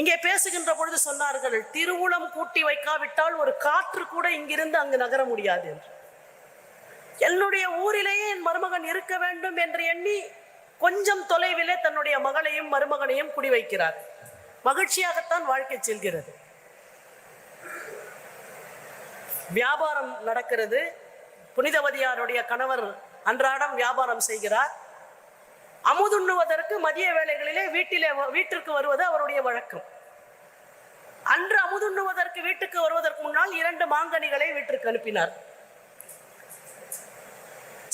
இங்கே பேசுகின்ற பொழுது சொன்னார்கள் திருவுளம் கூட்டி வைக்காவிட்டால் ஒரு காற்று கூட இங்கிருந்து அங்கு நகர முடியாது. என்று என்னுடைய ஊரிலேயே என் மருமகன் இருக்க வேண்டும் என்று எண்ணி கொஞ்சம் தொலைவிலே தன்னுடைய மகளையும் மருமகனையும் குடி வைக்கிறார். மகிழ்ச்சியாகத்தான் வாழ்க்கை செல்கிறது. வியாபாரம் நடக்கிறது. புனிதவதியாருடைய கணவர் அன்றாடம் வியாபாரம் செய்கிறார். அமுதுண்ணுவதற்கு மதிய வேலைகளிலே வீட்டிலே வீட்டிற்கு வருவது அவருடைய வழக்கம். அன்று அமுதுண்ணுவதற்கு வீட்டுக்கு வருவதற்கு முன்னால் இரண்டு மாங்கனிகளை வீட்டிற்கு அனுப்பினார்.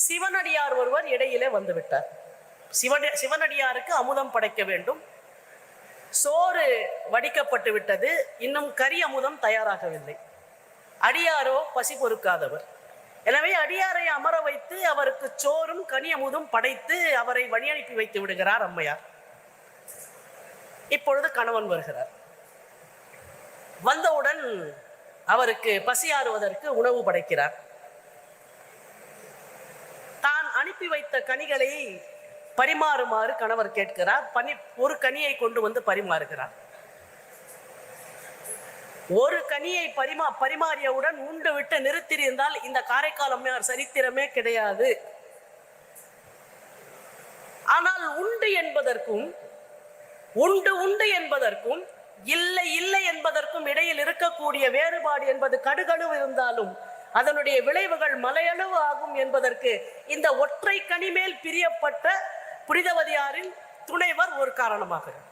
சிவனடியார் ஒருவர் இடையிலே வந்துவிட்டார் சிவன சிவனடியாருக்கு அமுதம் படைக்க வேண்டும். சோறு வடிக்கப்பட்டு விட்டது. இன்னும் கரி அமுதம் தயாராகவில்லை. அடியாரோ பசி பொறுக்காதவர். எனவே அடியாரை அமர வைத்து அவருக்கு சோறும் கனி அமுதும் படைத்து அவரை வழி அனுப்பி வைத்து விடுகிறார் அம்மையார். இப்பொழுது கணவன் வருகிறார். வந்தவுடன் அவருக்கு பசியாறுவதற்கு உணவு படைக்கிறார். தான் அனுப்பி வைத்த கனிகளை பரிமாறுமாறு கணவர் கேட்கிறார். பனி ஒரு கனியை கொண்டு வந்து பரிமாறுகிறார். ஒரு கனியை பரிமா பரிமாறியவுடன் உண்டு விட்டு நிறுத்தியிருந்தால் இந்த காரைக்கால் அம்மையார் சரித்திரமே கிடையாது. ஆனால் உண்டு என்பதற்கும் உண்டு உண்டு என்பதற்கும் இல்லை இல்லை என்பதற்கும் இடையில் இருக்கக்கூடிய வேறுபாடு என்பது கடுகளவு இருந்தாலும் அதனுடைய விளைவுகள் மலையளவு ஆகும் என்பதற்கு இந்த ஒற்றை கனி மேல் பிரியப்பட்ட புனிதவதியாரின் துணைவர் ஒரு காரணமாகிறது